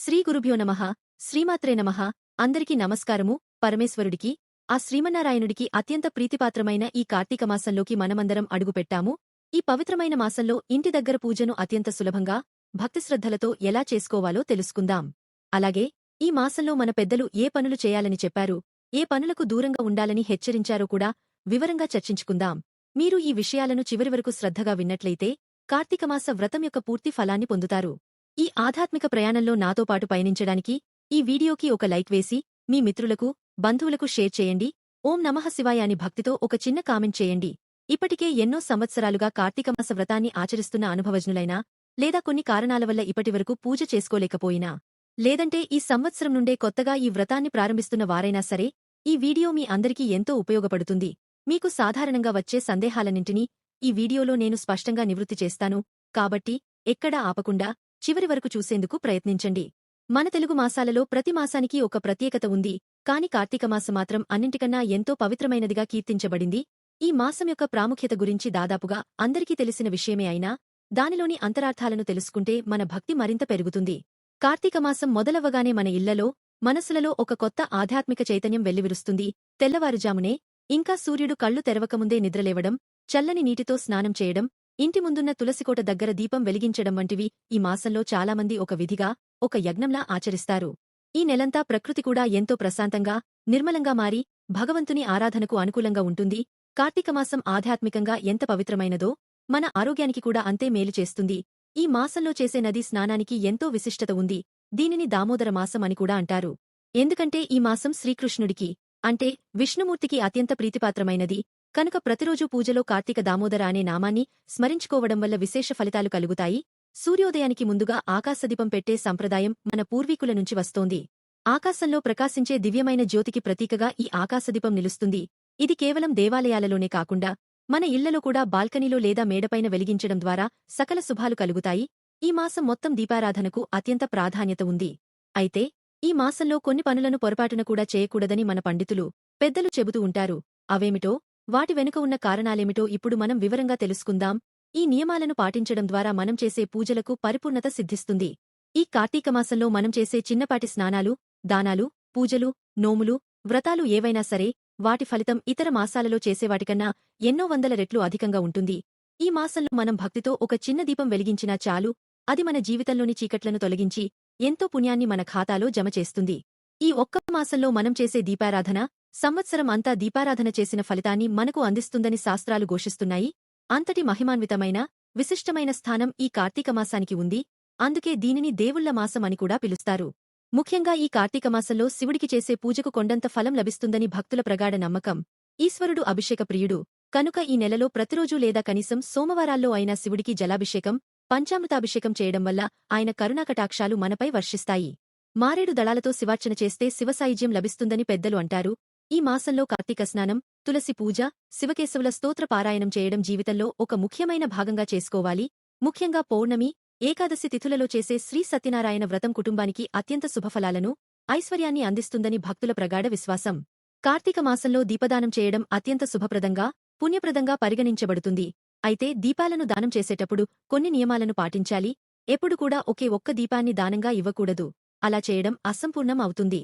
శ్రీ గురుభ్యో నమః శ్రీమాత్రే నమః. అందరికీ నమస్కారము. పరమేశ్వరుడికి ఆ శ్రీమన్నారాయణుడికి అత్యంత ప్రీతిపాత్రమైన ఈ కార్తీక మాసంలోకి మనమందరం అడుగుపెట్టాము. ఈ పవిత్రమైన మాసంలో ఇంటి దగ్గర పూజను అత్యంత సులభంగా భక్తిశ్రద్ధలతో ఎలా చేసుకోవాలో తెలుసుకుందాం. అలాగే ఈ మాసంలో మన పెద్దలు ఏ పనులు చేయాలని చెప్పారు ఏ పనులకు దూరంగా ఉండాలని హెచ్చరించారో కూడా వివరంగా చర్చించుకుందాం. మీరు ఈ విషయాలను చివరి వరకు శ్రద్ధగా విన్నట్లయితే కార్తీకమాస వ్రతం యొక్క పూర్తి ఫలాన్ని పొందుతారు. ఈ ఆధ్యాత్మిక ప్రయాణంలో నాతో పాటు పయనించడానికి ఈ వీడియోకి ఒక లైక్ వేసి మీ మిత్రులకు బంధువులకు షేర్ చేయండి. ఓం నమః శివాయ అని భక్తితో ఒక చిన్న కామెంట్ చేయండి. ఇప్పటికే ఎన్నో సంవత్సరాలుగా కార్తీకమాస వ్రతాన్ని ఆచరిస్తున్న అనుభవజ్ఞులైనా లేదా కొన్ని కారణాల వల్ల ఇప్పటివరకు పూజ చేసుకోలేకపోయినా లేదంటే ఈ సంవత్సరం నుండే కొత్తగా ఈ వ్రతాన్ని ప్రారంభిస్తున్న వారైనా సరే ఈ వీడియో మీ అందరికీ ఎంతో ఉపయోగపడుతుంది. మీకు సాధారణంగా వచ్చే సందేహాలన్నింటినీ ఈ వీడియోలో నేను స్పష్టంగా నివృత్తి చేస్తాను. కాబట్టి ఎక్కడా ఆపకుండా చివరి వరకు చూసేందుకు ప్రయత్నించండి. మన తెలుగు మాసాలలో ప్రతి మాసానికి ఒక ప్రత్యేకత ఉంది కాని కార్తీక మాసం మాత్రం అన్నింటికన్నా ఎంతో పవిత్రమైనదిగా కీర్తించబడింది. ఈ మాసం యొక్క ప్రాముఖ్యత గురించి దాదాపుగా అందరికీ తెలిసిన విషయమే అయినా దానిలోని అంతరార్థాలను తెలుసుకుంటే మన భక్తి మరింత పెరుగుతుంది. కార్తీక మాసం మొదలవ్వగానే మన ఇళ్ళలో మనసులలో ఒక కొత్త ఆధ్యాత్మిక చైతన్యం వెల్లివిరుస్తుంది. తెల్లవారుజామునే ఇంకా సూర్యుడు కళ్ళు తెరవకముందే నిద్రలేవడం చల్లని నీటితో స్నానం చేయడం ఇంటి ముందున్న తులసికోట దగ్గర దీపం వెలిగించడం వంటివి ఈ మాసంలో చాలామంది ఒక విధిగా ఒక యజ్ఞంలా ఆచరిస్తారు. ఈ నెలంతా ప్రకృతి కూడా ఎంతో ప్రశాంతంగా నిర్మలంగా మారి భగవంతుని ఆరాధనకు అనుకూలంగా ఉంటుంది. కార్తీకమాసం ఆధ్యాత్మికంగా ఎంత పవిత్రమైనదో మన ఆరోగ్యానికి కూడా అంతే మేలు చేస్తుంది. ఈ మాసంలో చేసే నదీ స్నానానికి ఎంతో విశిష్టత ఉంది. దీనిని దామోదర మాసం అని కూడా అంటారు. ఎందుకంటే ఈ మాసం శ్రీకృష్ణుడికి అంటే విష్ణుమూర్తికి అత్యంత ప్రీతిపాత్రమైనది. కనుక ప్రతిరోజూ పూజలో కార్తీక దామోదర అనే నామాన్ని స్మరించుకోవడం వల్ల విశేష ఫలితాలు కలుగుతాయి. సూర్యోదయానికి ముందుగా ఆకాశదీపం పెట్టే సంప్రదాయం మన పూర్వీకుల నుంచి వస్తోంది. ఆకాశంలో ప్రకాశించే దివ్యమైన జ్యోతికి ప్రతీకగా ఈ ఆకాశదీపం నిలుస్తుంది. ఇది కేవలం దేవాలయాలలోనే కాకుండా మన ఇళ్ళలో కూడా బాల్కనీలో లేదా మేడపైన వెలిగించడం ద్వారా సకల శుభాలు కలుగుతాయి. ఈ మాసం మొత్తం దీపారాధనకు అత్యంత ప్రాధాన్యత ఉంది. అయితే ఈ మాసంలో కొన్ని పనులను పొరపాటున కూడా చేయకూడదని మన పండితులు పెద్దలు చెబుతూ ఉంటారు. అవేమిటో? వాటి వెనుక ఉన్న కారణాలేమిటో ఇప్పుడు మనం వివరంగా తెలుసుకుందాం. ఈ నియమాలను పాటించడం ద్వారా మనం చేసే పూజలకు పరిపూర్ణత సిద్ధిస్తుంది. ఈ కార్తీక మాసంలో మనం చేసే చిన్నపాటి స్నానాలు దానాలు పూజలు నోములు వ్రతాలు ఏవైనా సరే వాటి ఫలితం ఇతర మాసాలలో చేసేవాటికన్నా ఎన్నో వందల రెట్లు అధికంగా ఉంటుంది. ఈ మాసంలో మనం భక్తితో ఒక చిన్న దీపం వెలిగించినా చాలు అది మన జీవితంలోని చీకట్లను తొలగించి ఎంతో పుణ్యాన్ని మన ఖాతాలో జమ చేస్తుంది. ఈ ఒక్క మాసంలో మనం చేసే దీపారాధన సంవత్సరం అంతా దీపారాధన చేసిన ఫలితాన్ని మనకు అందిస్తుందని శాస్త్రాలు ఘోషిస్తున్నాయి. అంతటి మహిమాన్వితమైన విశిష్టమైన స్థానం ఈ కార్తీక మాసానికి ఉంది. అందుకే దీనిని దేవుళ్ళ మాసం అని కూడా పిలుస్తారు. ముఖ్యంగా ఈ కార్తీక మాసంలో శివుడికి చేసే పూజకు కొండంత ఫలం లభిస్తుందని భక్తుల ప్రగాఢ నమ్మకం. ఈశ్వరుడు అభిషేక ప్రియుడు. కనుక ఈ నెలలో ప్రతిరోజూ లేదా కనీసం సోమవారాల్లో అయినా శివుడికి జలాభిషేకం పంచామృతాభిషేకం చేయడం వల్ల ఆయన కరుణాకటాక్షాలు మనపై వర్షిస్తాయి. మారేడు దళాలతో శివార్చన చేస్తే శివసాయుజ్యం లభిస్తుందని పెద్దలు అంటారు. ఈ మాసంలో కార్తీక స్నానం తులసి పూజ శివకేశవుల స్తోత్ర పారాయణం చేయడం జీవితంలో ఒక ముఖ్యమైన భాగంగా చేసుకోవాలి. ముఖ్యంగా పౌర్ణమి ఏకాదశి తిథులలో చేసే శ్రీ సత్యనారాయణ వ్రతం కుటుంబానికి అత్యంత శుభఫలాలను ఐశ్వర్యాన్ని అందిస్తుందని భక్తుల ప్రగాఢ విశ్వాసం. కార్తీక మాసంలో దీపదానం చేయడం అత్యంత శుభప్రదంగా పుణ్యప్రదంగా పరిగణించబడుతుంది. అయితే దీపాలను దానం చేసేటప్పుడు కొన్ని నియమాలను పాటించాలి. ఎప్పుడు కూడా ఒకే ఒక్క దీపాన్ని దానంగా ఇవ్వకూడదు. అలా చేయడం అసంపూర్ణం అవుతుంది.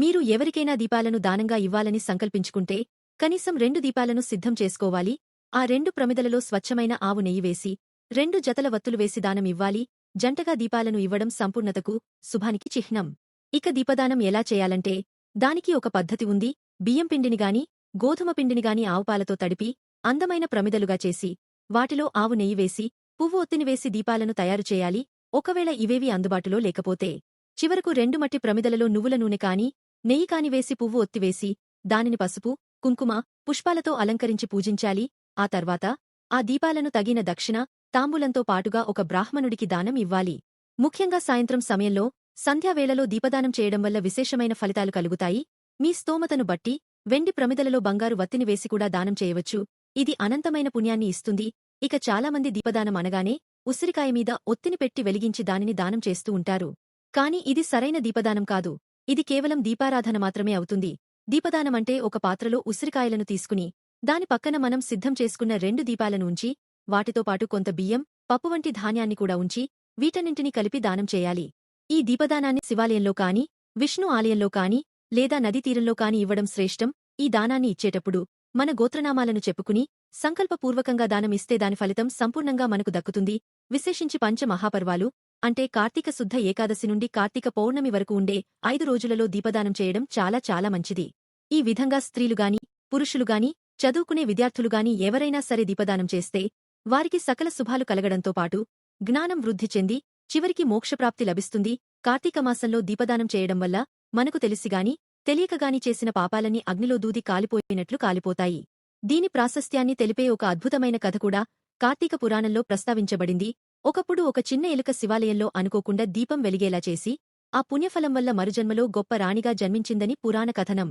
మీరు ఎవరికైనా దీపాలను దానంగా ఇవ్వాలని సంకల్పించుకుంటే కనీసం రెండు దీపాలను సిద్ధం చేసుకోవాలి. ఆ రెండు ప్రమిదలలో స్వచ్ఛమైన ఆవు నెయ్యి వేసి రెండు జతల వత్తులు వేసి దానం ఇవ్వాలి. జంటగా దీపాలను ఇవ్వడం సంపూర్ణతకు శుభానికి చిహ్నం. ఇక దీపదానం ఎలా చేయాలంటే దానికి ఒక పద్ధతి ఉంది. బియ్యం పిండినిగాని గోధుమ పిండినిగాని ఆవుపాలతో తడిపి అందమైన ప్రమిదలుగా చేసి వాటిలో ఆవు నెయ్యి వేసి పువ్వు ఒత్తిని వేసి దీపాలను తయారు చేయాలి. ఒకవేళ ఇవేవి అందుబాటులో లేకపోతే చివరకు రెండు మట్టి ప్రమిదలలో నువ్వుల నూనె కాని నెయ్యి కానివేసి పువ్వు ఒత్తివేసి దానిని పసుపు కుంకుమ పుష్పాలతో అలంకరించి పూజించాలి. ఆ తర్వాత ఆ దీపాలను తగిన దక్షిణ తాంబూలంతో పాటుగా ఒక బ్రాహ్మణుడికి దానం ఇవ్వాలి. ముఖ్యంగా సాయంత్రం సమయంలో సంధ్యావేళలో దీపదానం చేయడం వల్ల విశేషమైన ఫలితాలు కలుగుతాయి. మీ స్తోమతను బట్టి వెండి ప్రమిదలలో బంగారు వత్తిని వేసి కూడా దానం చేయవచ్చు. ఇది అనంతమైన పుణ్యాన్ని ఇస్తుంది. ఇక చాలామంది దీపదానం అనగానే ఉసిరికాయ మీద ఒత్తిని పెట్టి వెలిగించి దానిని దానం చేస్తూ ఉంటారు. కాని ఇది సరైన దీపదానం కాదు. ఇది కేవలం దీపారాధన మాత్రమే అవుతుంది. దీపదానమంటే ఒక పాత్రలో ఉసిరికాయలను తీసుకుని దాని పక్కన మనం సిద్ధం చేసుకున్న రెండు దీపాలను ఉంచి వాటితో పాటు కొంత బియ్యం పప్పు వంటి ధాన్యాన్ని కూడా ఉంచి వీటన్నింటినీ కలిపి దానం చేయాలి. ఈ దీపదానాన్ని శివాలయంలో కాని విష్ణు ఆలయంలో కాని లేదా నదీ తీరంలో కాని ఇవ్వడం శ్రేష్టం. ఈ దానాన్ని ఇచ్చేటప్పుడు మన గోత్రనామాలను చెప్పుకుని సంకల్పపూర్వకంగా దానం ఇస్తే దాని ఫలితం సంపూర్ణంగా మనకు దక్కుతుంది. విశేషించి పంచ మహాపర్వాలు అంటే కార్తీక శుద్ధ ఏకాదశి నుండి కార్తీక పౌర్ణమి వరకు ఉండే ఐదు రోజులలో దీపదానం చేయడం చాలా చాలా మంచిది. ఈ విధంగా స్త్రీలుగాని పురుషులుగాని చదువుకునే విద్యార్థులుగాని ఎవరైనా సరే దీపదానం చేస్తే వారికి సకల శుభాలు కలగడంతో పాటు జ్ఞానం వృద్ధి చెంది చివరికి మోక్షప్రాప్తి లభిస్తుంది. కార్తీక మాసంలో దీపదానం చేయడం వల్ల మనకు తెలిసిగాని తెలియకగాని చేసిన పాపాలన్నీ అగ్నిలో దూది కాలిపోయినట్లు కాలిపోతాయి. దీని ప్రాశస్త్యాన్ని తెలిపే ఒక అద్భుతమైన కథ కూడా కార్తీక పురాణంలో ప్రస్తావించబడింది. ఒకప్పుడు ఒక చిన్న ఎలుక శివాలయంలో అనుకోకుండా దీపం వెలిగేలా చేసి ఆ పుణ్యఫలం వల్ల మరుజన్మలో గొప్ప రాణిగా జన్మించిందని పురాణ కథనం.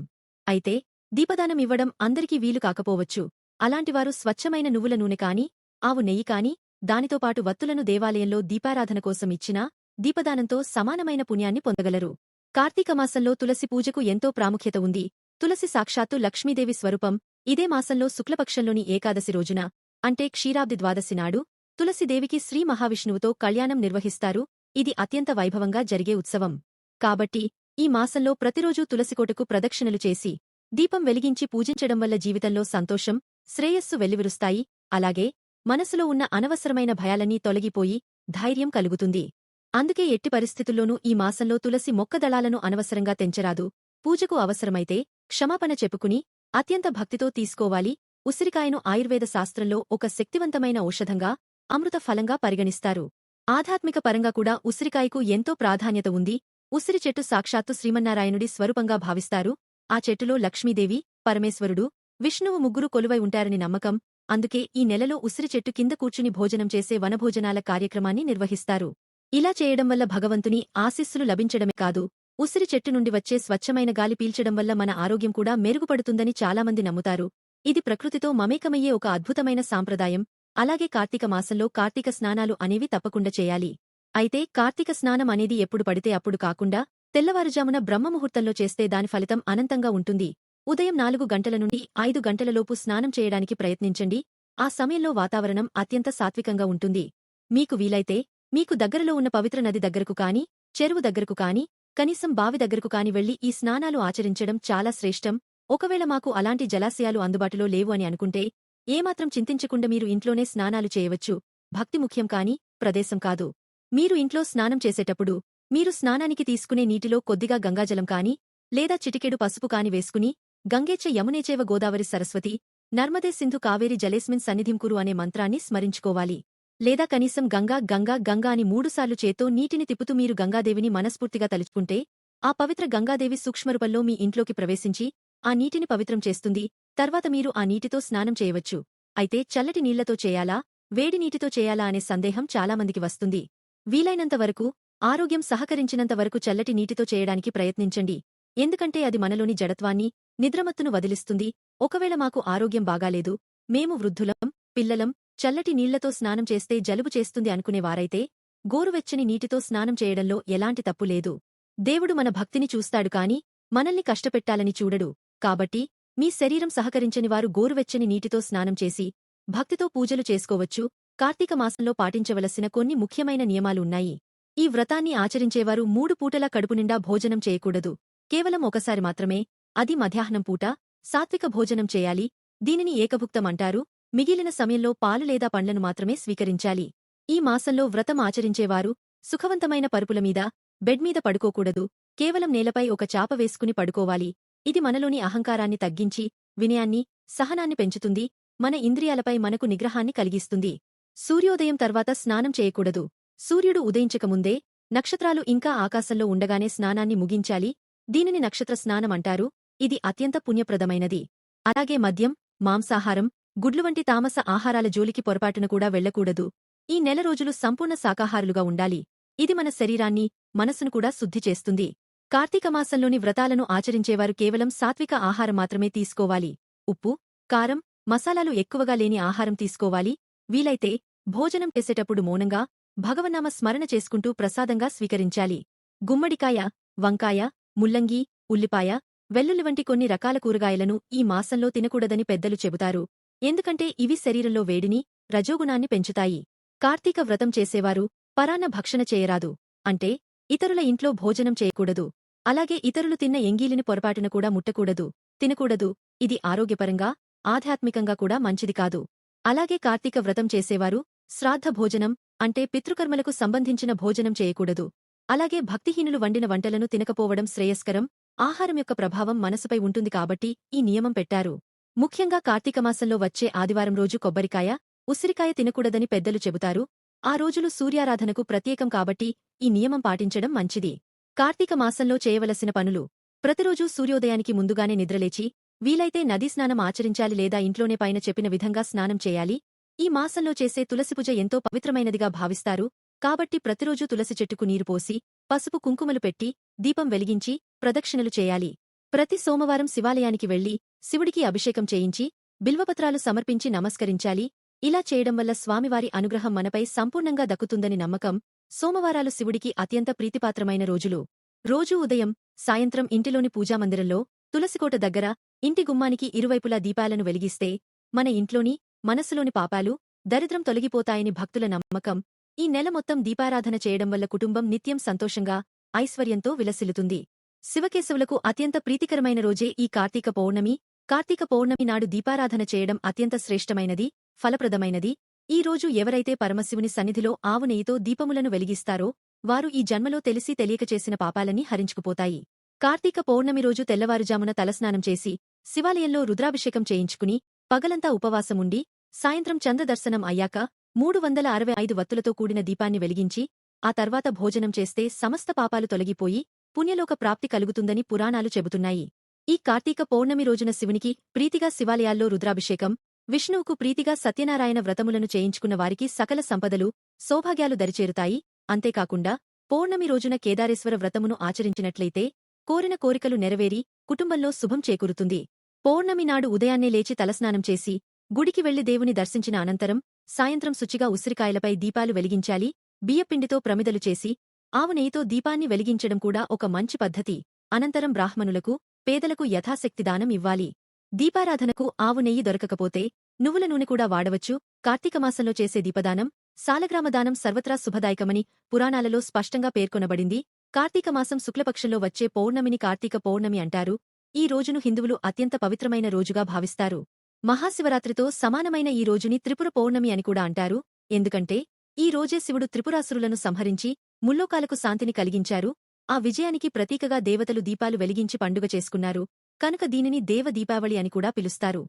అయితే దీపదానం ఇవ్వడం అందరికీ వీలు కాకపోవచ్చు. అలాంటివారు స్వచ్ఛమైన నువ్వుల నూనె కాని ఆవు నెయ్యి కాని దానితోపాటు వత్తులను దేవాలయంలో దీపారాధన కోసం ఇచ్చినా దీపదానంతో సమానమైన పుణ్యాన్ని పొందగలరు. కార్తీక మాసంలో తులసి పూజకు ఎంతో ప్రాముఖ్యత ఉంది. తులసి సాక్షాత్తు లక్ష్మీదేవి స్వరూపం. ఇదే మాసంలో శుక్లపక్షంలోని ఏకాదశి రోజున అంటే క్షీరాబ్ది ద్వాదశి నాడు తులసిదేవికి శ్రీ మహావిష్ణువుతో కళ్యాణం నిర్వహిస్తారు. ఇది అత్యంత వైభవంగా జరిగే ఉత్సవం. కాబట్టి ఈ మాసంలో ప్రతిరోజూ తులసికోటకు ప్రదక్షిణలు చేసి దీపం వెలిగించి పూజించడం వల్ల జీవితంలో సంతోషం శ్రేయస్సు వెల్లివిరుస్తాయి. అలాగే మనసులో ఉన్న అనవసరమైన భయాలన్నీ తొలగిపోయి ధైర్యం కలుగుతుంది. అందుకే ఎట్టి పరిస్థితుల్లోనూ ఈ మాసంలో తులసి మొక్కదళాలను అనవసరంగా తెంచరాదు. పూజకు అవసరమైతే క్షమాపణ చెప్పుకుని అత్యంత భక్తితో తీసుకోవాలి. ఉసిరికాయను ఆయుర్వేద శాస్త్రంలో ఒక శక్తివంతమైన ఔషధంగా అమృత ఫలంగా పరిగణిస్తారు. ఆధ్యాత్మిక పరంగా కూడా ఉసిరికాయకు ఎంతో ప్రాధాన్యత ఉంది. ఉసిరి చెట్టు సాక్షాత్తు శ్రీమన్నారాయణుడి స్వరూపంగా భావిస్తారు. ఆ చెట్టులో లక్ష్మీదేవి పరమేశ్వరుడు విష్ణువు ముగ్గురు కొలువై ఉంటారని నమ్మకం. అందుకే ఈ నెలలో ఉసిరి చెట్టు కింద కూర్చుని భోజనం చేసే వనభోజనాల కార్యక్రమాన్ని నిర్వహిస్తారు. ఇలా చేయడం వల్ల భగవంతుని ఆశీస్సులు లభించడమే కాదు ఉసిరి చెట్టు నుండి వచ్చే స్వచ్ఛమైన గాలి పీల్చడం వల్ల మన ఆరోగ్యం కూడా మెరుగుపడుతుందని చాలామంది నమ్ముతారు. ఇది ప్రకృతితో మమేకమయ్యే ఒక అద్భుతమైన సాంప్రదాయం. అలాగే కార్తీక మాసంలో కార్తీక స్నానాలు అనేవి తప్పకుండా చేయాలి. అయితే కార్తీక స్నానం అనేది ఎప్పుడు పడితే అప్పుడు కాకుండా తెల్లవారుజామున బ్రహ్మముహూర్తంలో చేస్తే దాని ఫలితం అనంతంగా ఉంటుంది. ఉదయం నాలుగు గంటల నుండి ఐదు గంటలలోపు స్నానం చేయడానికి ప్రయత్నించండి. ఆ సమయంలో వాతావరణం అత్యంత సాత్వికంగా ఉంటుంది. మీకు వీలైతే మీకు దగ్గరలో ఉన్న పవిత్ర నది దగ్గరకు కాని చెరువు దగ్గరకు కాని కనీసం బావి దగ్గరకు కాని వెళ్ళి ఈ స్నానాలు ఆచరించడం చాలా శ్రేష్టం. ఒకవేళ మాకు అలాంటి జలాశయాలు అందుబాటులో లేవు అని అనుకుంటే ఏమాత్రం చింతించకుండా మీరు ఇంట్లోనే స్నానాలు చేయవచ్చు. భక్తి ముఖ్యం కాని ప్రదేశం కాదు. మీరు ఇంట్లో స్నానం చేసేటప్పుడు మీరు స్నానానికి తీసుకునే నీటిలో కొద్దిగా గంగాజలం కాని లేదా చిటికెడు పసుపు కాని వేసుకుని గంగేచ్చ యమునేచేవ గోదావరి సరస్వతి నర్మదే సింధు కావేరి జలేస్మిన్ సన్నిధింకురు అనే మంత్రాన్ని స్మరించుకోవాలి. లేదా కనీసం గంగా గంగా గంగా అని మూడుసార్లు చేత్తో నీటిని తిప్పుతూ మీరు గంగాదేవిని మనస్ఫూర్తిగా తలుచుకుంటే ఆ పవిత్ర గంగాదేవి సూక్ష్మరూపంలో మీ ఇంట్లోకి ప్రవేశించి ఆ నీటిని పవిత్రం చేస్తుంది. తర్వాత మీరు ఆ నీటితో స్నానం చేయవచ్చు. అయితే చల్లటి నీళ్ళతో చేయాలా? వేడి నీటితో చేయాలా అనే సందేహం చాలామందికి వస్తుంది. వీలైనంత వరకు ఆరోగ్యం సహకరించినంత వరకు చల్లటి నీటితో చేయడానికి ప్రయత్నించండి. ఎందుకంటే అది మనలోని జడత్వాన్ని నిద్రమత్తును వదిలిస్తుంది. ఒకవేళ మాకు ఆరోగ్యం బాగాలేదు మేము వృద్ధులం పిల్లలం చల్లటి నీళ్ళతో స్నానం చేస్తే జలుబు చేస్తుంది అనుకునేవారైతే గోరువెచ్చని నీటితో స్నానం చేయడంలో ఎలాంటి తప్పు లేదు. దేవుడు మన భక్తిని చూస్తాడు కాని మనల్ని కష్టపెట్టాలని చూడడు. కాబట్టి మీ శరీరం సహకరించని వారు గోరువెచ్చని నీటితో స్నానం చేసి భక్తితో పూజలు చేసుకోవచ్చు. కార్తీక మాసంలో పాటించవలసిన కొన్ని ముఖ్యమైన నియమాలు ఉన్నాయి. ఈ వ్రతాన్ని ఆచరించేవారు మూడు పూటలా కడుపునిండా భోజనం చేయకూడదు. కేవలం ఒకసారి మాత్రమే అది మధ్యాహ్నం పూట సాత్విక భోజనం చేయాలి. దీనిని ఏకభుక్తం అంటారు. మిగిలిన సమయంలో పాలు లేదా పండ్లను మాత్రమే స్వీకరించాలి. ఈ మాసంలో వ్రతం ఆచరించేవారు సుఖవంతమైన పరుపుల మీద బెడ్ మీద పడుకోకూడదు. కేవలం నేలపై ఒక చాప వేసుకుని పడుకోవాలి. ఇది మనలోని అహంకారాన్ని తగ్గించి వినయాన్ని సహనాన్ని పెంచుతుంది మన ఇంద్రియాలపై మనకు నిగ్రహాన్ని కలిగిస్తుంది. సూర్యోదయం తర్వాత స్నానం చేయకూడదు. సూర్యుడు ఉదయించకముందే నక్షత్రాలు ఇంకా ఆకాశంలో ఉండగానే స్నానాన్ని ముగించాలి. దీనిని నక్షత్ర స్నానం అంటారు. ఇది అత్యంత పుణ్యప్రదమైనది. అలాగే మద్యం మాంసాహారం గుడ్లు వంటి తామస ఆహారాల జోలికి పొరపాటున కూడా వెళ్ళకూడదు ఈ నెల రోజులు సంపూర్ణ శాకాహారులుగా ఉండాలి. ఇది మన శరీరాన్ని మనసును కూడా శుద్ధి చేస్తుంది. కార్తీక మాసంలోని వ్రతాలను ఆచరించేవారు కేవలం సాత్విక ఆహారం మాత్రమే తీసుకోవాలి. ఉప్పు కారం మసాలాలు ఎక్కువగా లేని ఆహారం తీసుకోవాలి. వీలైతే భోజనం చేసేటప్పుడు మౌనంగా భగవన్నామ స్మరణ చేసుకుంటూ ప్రసాదంగా స్వీకరించాలి. గుమ్మడికాయ వంకాయ ముల్లంగి ఉల్లిపాయ వెల్లుల్లి వంటి కొన్ని రకాల కూరగాయలను ఈ మాసంలో తినకూడదని పెద్దలు చెబుతారు. ఎందుకంటే ఇవి శరీరంలో వేడిని రజోగుణాన్ని పెంచుతాయి. కార్తీక వ్రతం చేసేవారు పరాన్న భక్షణ చేయరాదు. అంటే ఇతరుల ఇంట్లో భోజనం చేయకూడదు. అలాగే ఇతరులు తిన్న ఎంగీలిని పొరపాటున కూడా ముట్టకూడదు తినకూడదు. ఇది ఆరోగ్యపరంగా ఆధ్యాత్మికంగా కూడా మంచిది కాదు. అలాగే కార్తీక వ్రతం చేసేవారు శ్రాద్ధ భోజనం అంటే పితృకర్మలకు సంబంధించిన భోజనం చేయకూడదు. అలాగే భక్తిహీనులు వండిన వంటలను తినకపోవడం శ్రేయస్కరం ఆహారం యొక్క ప్రభావం మనసుపై ఉంటుంది కాబట్టి ఈ నియమం పెట్టారు. ముఖ్యంగా కార్తీక మాసంలో వచ్చే ఆదివారం రోజు కొబ్బరికాయ ఉసిరికాయ తినకూడదని పెద్దలు చెబుతారు. ఆ రోజులు సూర్యారాధనకు ప్రత్యేకం కాబట్టి ఈ నియమం పాటించడం మంచిది. కార్తీక మాసంలో చేయవలసిన పనులు. ప్రతిరోజూ సూర్యోదయానికి ముందుగానే నిద్రలేచి వీలైతే నదీ స్నానం ఆచరించాలి లేదా ఇంట్లోనే పైన చెప్పిన విధంగా స్నానం చేయాలి. ఈ మాసంలో చేసే తులసి పూజ ఎంతో పవిత్రమైనదిగా భావిస్తారు. కాబట్టి ప్రతిరోజూ తులసి చెట్టుకు నీరు పోసి పసుపు కుంకుమలు పెట్టి దీపం వెలిగించి ప్రదక్షిణలు చేయాలి. ప్రతి సోమవారం శివాలయానికి వెళ్ళి శివుడికి అభిషేకం చేయించి బిల్వపత్రాలు సమర్పించి నమస్కరించాలి. ఇలా చేయడం వల్ల స్వామివారి అనుగ్రహం మనపై సంపూర్ణంగా దక్కుతుందని నమ్మకం సోమవారాలు శివుడికి అత్యంత ప్రీతిపాత్రమైన రోజులు. రోజూ ఉదయం సాయంత్రం ఇంటిలోని పూజామందిరంలో తులసికోట దగ్గర ఇంటి గుమ్మానికి ఇరువైపులా దీపాలను వెలిగిస్తే మన ఇంట్లోని మనస్సులోని పాపాలు దరిద్రం తొలగిపోతాయని భక్తుల నమ్మకం ఈ నెల మొత్తం దీపారాధన చేయడం వల్ల కుటుంబం నిత్యం సంతోషంగా ఐశ్వర్యంతో విలసిల్లుతుంది. శివకేశవులకు అత్యంత ప్రీతికరమైన రోజే ఈ కార్తీక పౌర్ణమి. కార్తీక పౌర్ణమి నాడు దీపారాధన చేయడం అత్యంత శ్రేష్టమైనది ఫలప్రదమైనది ఈ రోజు ఎవరైతే పరమశివుని సన్నిధిలో ఆవు నెయ్యితో దీపములను వెలిగిస్తారో వారు ఈ జన్మలో తెలిసి తెలియక చేసిన పాపాలన్నీ హరించుకుపోతాయి. కార్తీక పౌర్ణమి రోజు తెల్లవారుజామున తలస్నానం చేసి శివాలయంలో రుద్రాభిషేకం చేయించుకుని పగలంతా ఉపవాసముండి సాయంత్రం చంద్రదర్శనం అయ్యాక మూడు వందల అరవై ఐదు వత్తులతో కూడిన దీపాన్ని వెలిగించి ఆ తర్వాత భోజనం చేస్తే సమస్త పాపాలు తొలగిపోయి పుణ్యలోక ప్రాప్తి కలుగుతుందని పురాణాలు చెబుతున్నాయి. ఈ కార్తీక పౌర్ణమి రోజున శివునికి ప్రీతిగా శివాలయాల్లో రుద్రాభిషేకం విష్ణువుకు ప్రీతిగా సత్యనారాయణ వ్రతములను చేయించుకున్న వారికి సకల సంపదలు సౌభాగ్యాలు దరిచేరుతాయి. అంతేకాకుండా పౌర్ణమి రోజున కేదారేశ్వర వ్రతమును ఆచరించినట్లయితే కోరిన కోరికలు నెరవేరి కుటుంబంలో శుభం చేకూరుతుంది. పౌర్ణమి నాడు ఉదయాన్నే లేచి తలస్నానం చేసి గుడికి వెళ్ళి దేవుని దర్శించిన అనంతరం సాయంత్రం శుచిగా ఉసిరికాయలపై దీపాలు వెలిగించాలి బియ్యపిండితో ప్రమిదలు చేసి ఆవు నెయ్యితో దీపాన్ని వెలిగించడం కూడా ఒక మంచి పద్ధతి. అనంతరం బ్రాహ్మణులకు పేదలకు యథాశక్తి దానం ఇవ్వాలి. దీపారాధనకు ఆవు నెయ్యి దొరకకపోతే నువ్వుల నూనె కూడా వాడవచ్చు. కార్తీకమాసంలో చేసే దీపదానం సాలగ్రామదానం సర్వత్రా శుభదాయకమని పురాణాలలో స్పష్టంగా పేర్కొనబడింది. కార్తీకమాసం శుక్లపక్షంలో వచ్చే పౌర్ణమిని కార్తీక పౌర్ణమి అంటారు. ఈ రోజును హిందువులు అత్యంత పవిత్రమైన రోజుగా భావిస్తారు. మహాశివరాత్రితో సమానమైన ఈ రోజుని త్రిపుర పౌర్ణమి అని కూడా అంటారు. ఎందుకంటే ఈ రోజే శివుడు త్రిపురాసురులను సంహరించి ముల్లోకాలకు శాంతిని కలిగించారు. ఆ విజయానికి ప్రతీకగా దేవతలు దీపాలు వెలిగించి పండుగ చేసుకున్నారు. కనుక దీనిని దేవ దీపావళి అని కూడా పిలుస్తారు.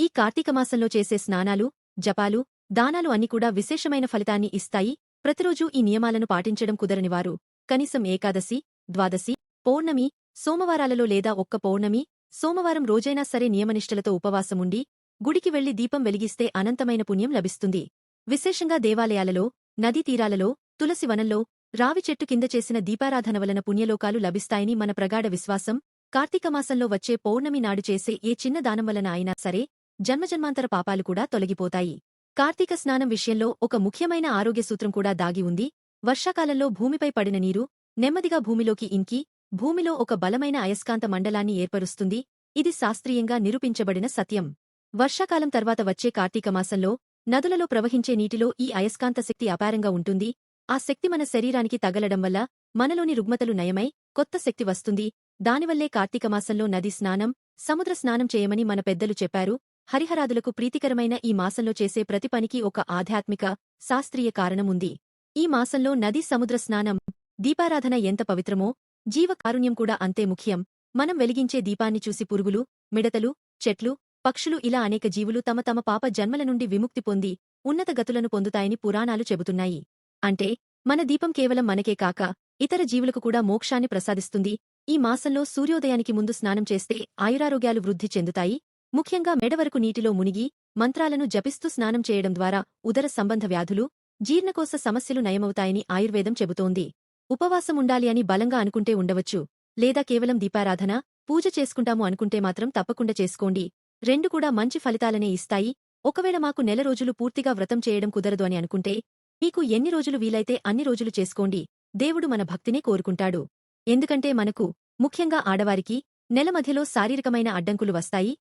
ఈ కార్తీకమాసంలో చేసే స్నానాలు జపాలు దానాలు అన్ని కూడా విశేషమైన ఫలితాన్ని ఇస్తాయి. ప్రతిరోజూ ఈ నియమాలను పాటించడం కుదరనివారు. కనీసం ఏకాదశి ద్వాదశి పౌర్ణమి సోమవారాలలో లేదా ఒక్క పౌర్ణమి సోమవారం రోజైనా సరే నియమనిష్టలతో ఉపవాసముండి గుడికి వెళ్ళి దీపం వెలిగిస్తే అనంతమైన పుణ్యం లభిస్తుంది. విశేషంగా దేవాలయాలలో నదీ తీరాలలో తులసి వనంలో రావి చెట్టు కింద చేసిన దీపారాధన వలన పుణ్యలోకాలు లభిస్తాయని మన ప్రగాఢ విశ్వాసం కార్తీకమాసంలో వచ్చే పౌర్ణమి నాడు చేసే ఏ చిన్న దానం వలన అయినా సరే జన్మజన్మాంతర పాపాలు కూడా తొలగిపోతాయి. కార్తీక స్నానం విషయంలో ఒక ముఖ్యమైన ఆరోగ్య సూత్రం కూడా దాగి ఉంది. వర్షాకాలంలో భూమిపై పడిన నీరు నెమ్మదిగా భూమిలోకి ఇంకి భూమిలో ఒక బలమైన అయస్కాంత మండలాన్ని ఏర్పరుస్తుంది. ఇది శాస్త్రీయంగా నిరూపించబడిన సత్యం. వర్షాకాలం తర్వాత వచ్చే కార్తీకమాసంలో నదులలో ప్రవహించే నీటిలో ఈ అయస్కాంత శక్తి అపారంగా ఉంటుంది. ఆ శక్తి మన శరీరానికి తగలడం వల్ల మనలోని రుగ్మతలు నయమై కొత్త శక్తి వస్తుంది. దానివల్లే కార్తీకమాసంలో నది స్నానం సముద్ర స్నానం చేయమని మన పెద్దలు చెప్పారు. హరిహరాదులకు ప్రీతికరమైన ఈ మాసంలో చేసే ప్రతి పనికి ఒక ఆధ్యాత్మిక శాస్త్రీయ కారణం ఉంది. ఈ మాసంలో నది సముద్ర స్నానం దీపారాధన ఎంత పవిత్రమో జీవకారుణ్యం కూడా అంతే ముఖ్యం. మనం వెలిగించే దీపాన్ని చూసి పురుగులు మిడతలు చెట్లు పక్షులు ఇలా అనేక జీవులు తమ తమ పాప జన్మల నుండి విముక్తి పొంది ఉన్నత గతులను పొందుతాయని పురాణాలు చెబుతున్నాయి. అంటే మన దీపం కేవలం మనకే కాక ఇతర జీవులకు కూడా మోక్షాన్ని ప్రసాదిస్తుంది ఈ మాసంలో సూర్యోదయానికి ముందు స్నానం చేస్తే ఆయురారోగ్యాలు వృద్ధి చెందుతాయి. ముఖ్యంగా మెడవరకు నీటిలో మునిగి మంత్రాలను జపిస్తూ స్నానం చేయడం ద్వారా ఉదర సంబంధ వ్యాధులు జీర్ణకోశ సమస్యలు నయమవుతాయని ఆయుర్వేదం చెబుతోంది. ఉపవాసం ఉండాలి అని బలంగా అనుకుంటే ఉండవచ్చు. లేదా కేవలం దీపారాధన పూజ చేసుకుంటాము అనుకుంటే మాత్రం తప్పకుండా చేసుకోండి. రెండు కూడా మంచి ఫలితాలనే ఇస్తాయి. ఒకవేళ మాకు నెల రోజులు పూర్తిగా వ్రతం చేయడం కుదరదు అని అనుకుంటే మీకు ఎన్ని రోజులు వీలైతే అన్ని రోజులు చేసుకోండి. దేవుడు మన భక్తినే కోరుకుంటాడు. ఎందుకంటే మనకు ముఖ్యంగా ఆడవారికి నెల మధ్యలో శారీరకమైన అడ్డంకులు వస్తాయి.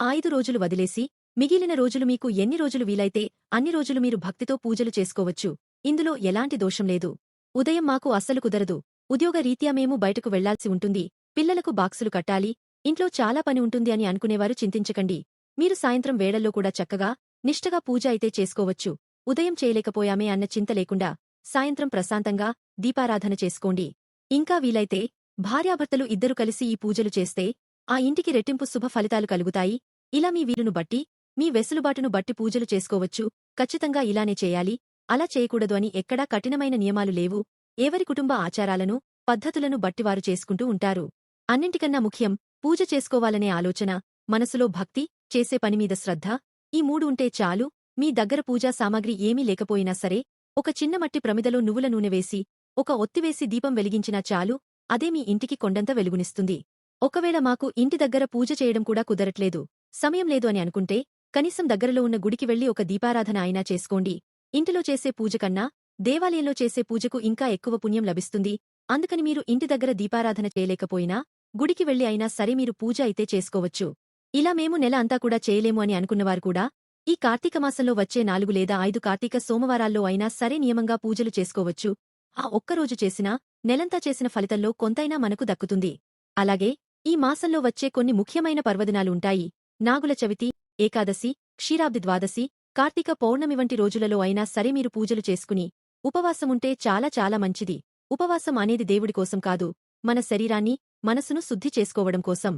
ఐదు రోజులు వదిలేసి మిగిలిన రోజులు మీకు ఎన్ని రోజులు వీలైతే అన్ని రోజులు మీరు భక్తితో పూజలు చేసుకోవచ్చు. ఇందులో ఎలాంటి దోషం లేదు. ఉదయం మాకు అస్సలు కుదరదు. ఉద్యోగ రీత్యా మేము బయటకు వెళ్ళాల్సి ఉంటుంది. పిల్లలకు బాక్సులు కట్టాలి. ఇంట్లో చాలా పని ఉంటుంది అని అనుకునేవారు చింతించకండి. మీరు సాయంత్రం వేళల్లో కూడా చక్కగా నిష్టగా పూజ అయితే చేసుకోవచ్చు. ఉదయం చేయలేకపోయామే అన్న చింత లేకుండా సాయంత్రం ప్రశాంతంగా దీపారాధన చేసుకోండి. ఇంకా వీలైతే భార్యాభర్తలు ఇద్దరు కలిసి ఈ పూజలు చేస్తే ఆ ఇంటికి రెట్టింపు శుభ ఫలితాలు కలుగుతాయి. ఇలా మీ వీలును బట్టి మీ వెసులుబాటును బట్టి పూజలు చేసుకోవచ్చు. ఖచ్చితంగా ఇలానే చేయాలి. అలా చేయకూడదు అని ఎక్కడా కఠినమైన నియమాలు లేవు. ఎవరి కుటుంబ ఆచారాలను పద్ధతులను బట్టివారు చేసుకుంటూ ఉంటారు. అన్నింటికన్నా ముఖ్యం పూజ చేసుకోవాలనే ఆలోచన మనసులో భక్తి చేసే పనిమీద శ్రద్ధ. ఈ మూడు ఉంటే చాలు. మీ దగ్గర పూజా సామాగ్రి ఏమీ లేకపోయినా సరే ఒక చిన్న మట్టి ప్రమిదలో నువ్వుల నూనె వేసి ఒక ఒత్తివేసి దీపం వెలిగించినా చాలు అదే మీ ఇంటికి కొండంత వెలుగునిస్తుంది. ఒకవేళ మాకు ఇంటి దగ్గర పూజ చేయడం కూడా కుదరట్లేదు సమయం లేదు అని అనుకుంటే కనీసం దగ్గరలో ఉన్న గుడికి వెళ్ళి ఒక దీపారాధన అయినా చేసుకోండి. ఇంటిలో చేసే పూజ కన్నా దేవాలయంలో చేసే పూజకు ఇంకా ఎక్కువ పుణ్యం లభిస్తుంది. అందుకని మీరు ఇంటి దగ్గర దీపారాధన చేయలేకపోయినా గుడికి వెళ్ళి అయినా సరే మీరు పూజ అయితే చేసుకోవచ్చు. ఇలా మేము నెల అంతా కూడా చేయలేము అని అనుకున్నవారు కూడా ఈ కార్తీక మాసంలో వచ్చే నాలుగు లేదా ఐదు కార్తీక సోమవారాల్లో అయినా సరే నియమంగా పూజలు చేసుకోవచ్చు. ఆ ఒక్కరోజు చేసినా నెలంతా చేసిన ఫలితంలో కొంతైనా మనకు దక్కుతుంది. అలాగే ఈ మాసంలో వచ్చే కొన్ని ముఖ్యమైన పర్వదినాలు ఉంటాయి నాగుల చవితి ఏకాదశి క్షీరాబ్ది ద్వాదశి కార్తీక పౌర్ణమి వంటి రోజులలో అయినా సరే మీరు పూజలు చేసుకుని ఉపవాసముంటే చాలా చాలా మంచిది. ఉపవాసం అనేది దేవుడి కోసం కాదు మన శరీరాన్ని మనసును శుద్ధి చేసుకోవడం కోసం.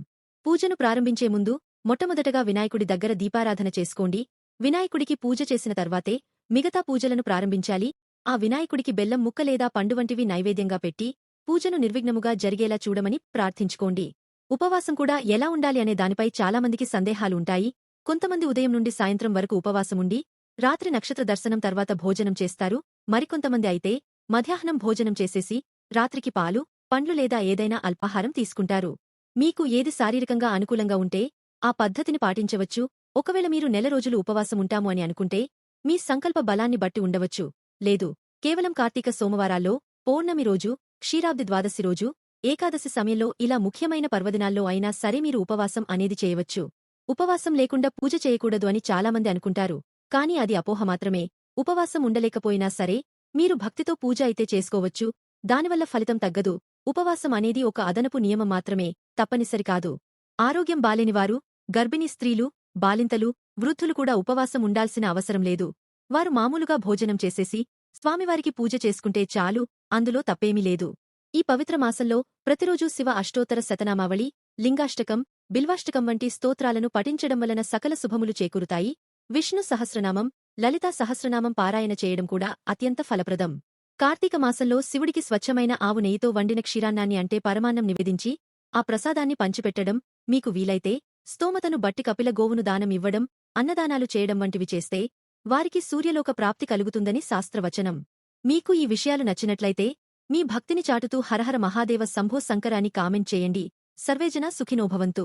పూజను ప్రారంభించే ముందు మొట్టమొదటగా వినాయకుడి దగ్గర దీపారాధన చేసుకోండి. వినాయకుడికి పూజ చేసిన తర్వాతే మిగతా పూజలను ప్రారంభించాలి. ఆ వినాయకుడికి బెల్లం ముక్క లేదా పండు వంటివి నైవేద్యంగా పెట్టి పూజను నిర్విఘ్నముగా జరిగేలా చూడమని ప్రార్థించుకోండి. ఉపవాసం కూడా ఎలా ఉండాలి అనే దానిపై చాలామందికి సందేహాలుంటాయి. కొంతమంది ఉదయం నుండి సాయంత్రం వరకు ఉపవాసముండి రాత్రి నక్షత్ర దర్శనం తర్వాత భోజనం చేస్తారు. మరికొంతమంది అయితే మధ్యాహ్నం భోజనం చేసేసి రాత్రికి పాలు పండ్లు లేదా ఏదైనా అల్పాహారం తీసుకుంటారు. మీకు ఏది శారీరకంగా అనుకూలంగా ఉంటే ఆ పద్ధతిని పాటించవచ్చు. ఒకవేళ మీరు నెల రోజులు ఉపవాసం ఉంటాము అని అనుకుంటే మీ సంకల్ప బలాన్ని బట్టి ఉండవచ్చు. లేదు కేవలం కార్తీక సోమవారాల్లో పౌర్ణమి రోజు క్షీరాబ్ది ద్వాదశి రోజు ఏకాదశి సమయంలో ఇలా ముఖ్యమైన పర్వదినాల్లో అయినా సరే మీరు ఉపవాసం అనేది చేయవచ్చు. ఉపవాసం లేకుండా పూజ చేయకూడదు అని చాలామంది అనుకుంటారు కాని అది అపోహ మాత్రమే. ఉపవాసం ఉండలేకపోయినా సరే మీరు భక్తితో పూజ అయితే చేసుకోవచ్చు దానివల్ల ఫలితం తగ్గదు. ఉపవాసం అనేది ఒక అదనపు నియమం మాత్రమే తప్పనిసరి కాదు. ఆరోగ్యం బాలేనివారు గర్భిణీ స్త్రీలు బాలింతలు వృద్ధులు కూడా ఉపవాసం ఉండాల్సిన అవసరం లేదు. వారు మామూలుగా భోజనం చేసేసి స్వామివారికి పూజ చేసుకుంటే చాలు అందులో తప్పేమీ లేదు. ఈ పవిత్ర మాసంలో ప్రతిరోజూ శివ అష్టోత్తర శతనామావళి లింగాష్టకం బిల్వాష్టకం వంటి స్తోత్రాలను పఠించడం వలన సకల శుభములు చేకూరుతాయి. విష్ణు సహస్రనామం లలితా సహస్రనామం పారాయణ చేయడం కూడా అత్యంత ఫలప్రదం. కార్తీక మాసంలో శివుడికి స్వచ్ఛమైన ఆవు నెయ్యితో వండిన క్షీరాన్నాన్ని అంటే పరమాన్నం నివేదించి ఆ ప్రసాదాన్ని పంచిపెట్టడం మీకు వీలైతే స్తోమతను బట్టి కపిల గోవును దానం ఇవ్వడం అన్నదానాలు చేయడం వంటివి చేస్తే వారికి సూర్యలోక ప్రాప్తి కలుగుతుందని శాస్త్రవచనం. మీకు ఈ విషయాలు నచ్చినట్లయితే మీ భక్తిని చాటుతూ హరహర మహాదేవ శంభో శంకరాని కామెంట్ చేయండి. సర్వేజన సుఖినోభవంతు.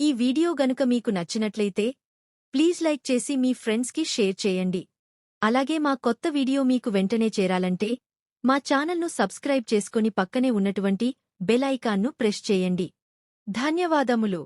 ఈ వీడియో గనుక మీకు నచ్చినట్లయితే ప్లీజ్ లైక్ చేసి మీ ఫ్రెండ్స్కి షేర్ చేయండి. అలాగే మా కొత్త వీడియో మీకు వెంటనే చేరాలంటే మా ఛానల్ను సబ్స్క్రైబ్ చేసుకొని పక్కనే ఉన్నటువంటి బెల్ ఐకాన్ను ప్రెస్ చేయండి. ధన్యవాదములు.